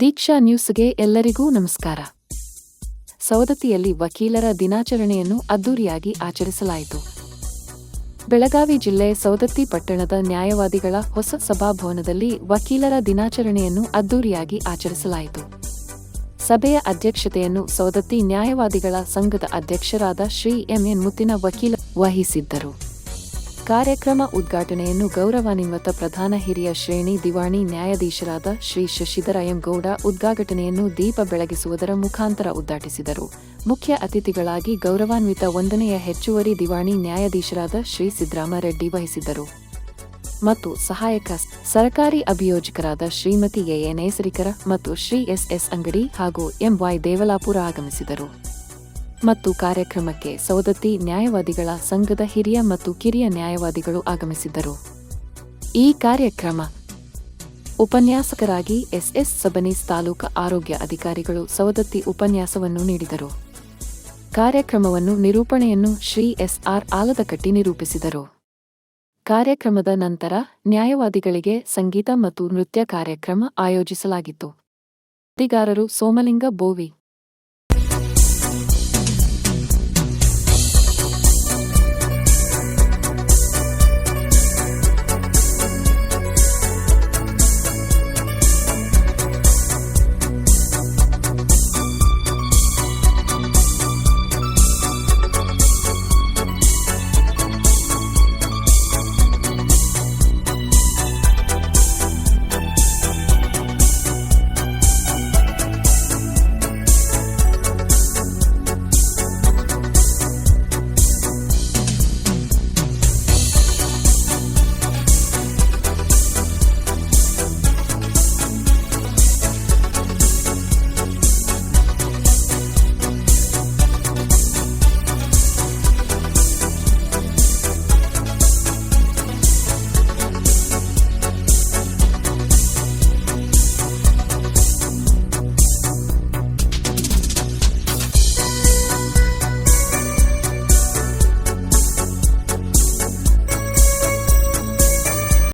ದೀಕ್ಷಾ ನ್ಯೂಸ್ಗೆ ಎಲ್ಲರಿಗೂ ನಮಸ್ಕಾರ. ಸವದತ್ತಿಯಲ್ಲಿ ವಕೀಲರ ದಿನಾಚರಣೆಯನ್ನು ಅದ್ದೂರಿಯಾಗಿ ಆಚರಿಸಲಾಯಿತು. ಬೆಳಗಾವಿ ಜಿಲ್ಲೆ ಸವದತ್ತಿ ಪಟ್ಟಣದ ನ್ಯಾಯವಾದಿಗಳ ಹೊಸ ಸಭಾಭವನದಲ್ಲಿ ವಕೀಲರ ದಿನಾಚರಣೆಯನ್ನು ಅದ್ದೂರಿಯಾಗಿ ಆಚರಿಸಲಾಯಿತು. ಸಭೆಯ ಅಧ್ಯಕ್ಷತೆಯನ್ನು ಸವದತ್ತಿ ನ್ಯಾಯವಾದಿಗಳ ಸಂಘದ ಅಧ್ಯಕ್ಷರಾದ ಶ್ರೀ ಎಂಎನ್ ಮುತ್ತಿನ ವಕೀಲ ವಹಿಸಿದ್ದರು. ಕಾರ್ಯಕ್ರಮ ಉದ್ಘಾಟನೆಯನ್ನು ಗೌರವಾನ್ವಿತ ಪ್ರಧಾನ ಹಿರಿಯ ಶ್ರೇಣಿ ದಿವಾಣಿ ನ್ಯಾಯಾಧೀಶರಾದ ಶ್ರೀ ಶಶಿಧರ ಎಂ ಗೌಡ ಉದ್ಘಾಟನೆಯನ್ನು ದೀಪ ಬೆಳಗಿಸುವುದರ ಮುಖಾಂತರ ಉದ್ಘಾಟಿಸಿದರು. ಮುಖ್ಯ ಅತಿಥಿಗಳಾಗಿ ಗೌರವಾನ್ವಿತ ಒಂದನೆಯ ಹೆಚ್ಚುವರಿ ದಿವಾಣಿ ನ್ಯಾಯಾಧೀಶರಾದ ಶ್ರೀ ಸಿದ್ದರಾಮರೆಡ್ಡಿ ವಹಿಸಿದ್ದರು. ಮತ್ತು ಸಹಾಯಕ ಸರ್ಕಾರಿ ಅಭಿಯೋಜಕರಾದ ಶ್ರೀಮತಿ ಎಎ ನೇಸರಿಕರ ಮತ್ತು ಶ್ರೀ ಎಸ್ ಎಸ್ ಅಂಗಡಿ ಹಾಗೂ ಎಂವೈ ದೇವಲಾಪುರ ಆಗಮಿಸಿದರು. ಮತ್ತು ಕಾರ್ಯಕ್ರಮಕ್ಕೆ ಸೌದತ್ತಿ ನ್ಯಾಯವಾದಿಗಳ ಸಂಘದ ಹಿರಿಯ ಮತ್ತು ಕಿರಿಯ ನ್ಯಾಯವಾದಿಗಳು ಆಗಮಿಸಿದ್ದರು. ಈ ಕಾರ್ಯಕ್ರಮ ಉಪನ್ಯಾಸಕರಾಗಿ ಎಸ್ಎಸ್ ಸಬನೀಸ್ ತಾಲೂಕು ಆರೋಗ್ಯ ಅಧಿಕಾರಿಗಳು ಸವದತ್ತಿ ಉಪನ್ಯಾಸವನ್ನು ನೀಡಿದರು. ಕಾರ್ಯಕ್ರಮವನ್ನು ನಿರೂಪಣೆಯನ್ನು ಶ್ರೀ ಎಸ್ಆರ್ ಆಲದಕಟ್ಟಿ ನಿರೂಪಿಸಿದರು. ಕಾರ್ಯಕ್ರಮದ ನಂತರ ನ್ಯಾಯವಾದಿಗಳಿಗೆ ಸಂಗೀತ ಮತ್ತು ನೃತ್ಯ ಕಾರ್ಯಕ್ರಮ ಆಯೋಜಿಸಲಾಗಿತ್ತು. ಸುದ್ದಿಗಾರರು ಸೋಮಲಿಂಗ ಬೋವಿ